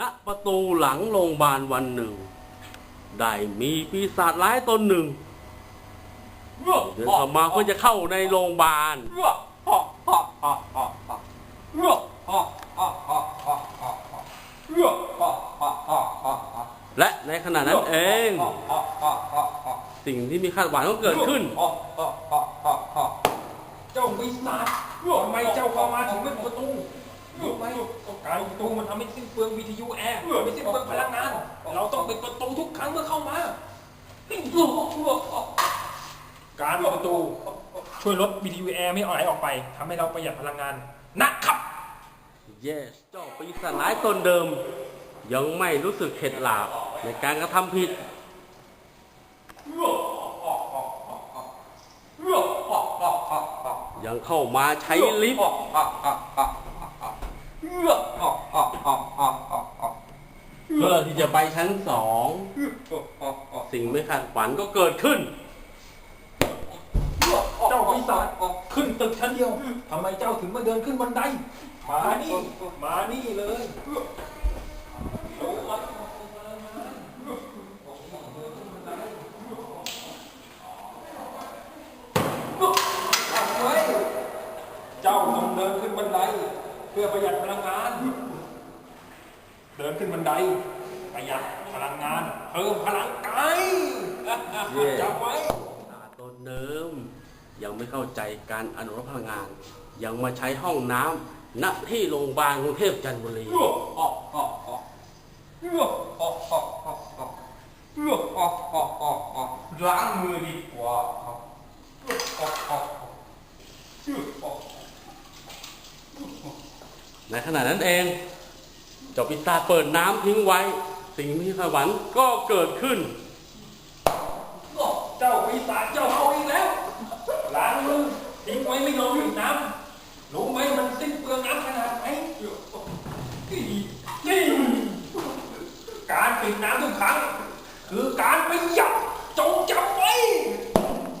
ณประตูหลังโรงพยาบาลวันหนึ่ง ได้มีปีศาจร้ายตนหนึ่งเดินเข้ามาเพื่อจะเข้าในโรงพยาบาลและในขณะนั้นเอง สิ่งที่มีคาดหวังก็เกิดขึ้น เจ้าปีศาจทำไมเจ้าเข้ามาถึงไม่ประตู รู้ไหมการประตูมันทำให้สิ้นเปลืองวิทยุแอร์ทำให้สิ้นเปลืองพลังงาน เราต้องเปิดประตูทุกครั้งเมื่อเข้ามา การประตู ช่วยลดวิทยุแอร์ไม่ไหลออกไปทำให้เราประหยัดพลังงานนะครับ yes เจ้าปีศาจร้ายตนเดิม ยังไม่รู้สึกเข็ดหลาบในการกระทำผิดยังเข้ามาใช้ลิฟต์เพื่ อที่จะไปชั้นสอง สิ่งไม่คาดฝันก็เกิดขึ้น เจ้าปีศาจขึ้นตึกชั้นเดียวทำไมเจ้าถึงมาเดินขึ้นบันได มานี่ มานี่เลยเจ้าต้องเดินขึ้นบันได เพื่อประหยัดพลังงาน เดินขึ้นบันได ประหยัดพลังงานเพิ่มพลังกายเย้จำไว้ตาตนเดิม ยังไม่เข้าใจการอนุรักษ์พลังงาน ยังมาใช้ห้องน้ำณที่โรงพยาบาลกรุงเทพจันทบุรี ล้างมือดีกว่าในขณะนั้นเองเจ้าปีศาจเปิดน้ำทิ้งไว้ สิ่งที่สวรรค์ก็เกิดขึ้น เจ้าปีศาจเจ้าเอาอีกแล้วล้างมือทิ้งไว้ไม่ยอมหยุดน้ำรู้ไหมมันสิ้นเปลืองน้ำขนาดไหนนี่การปิดน้ำทุกครั้ง คือการป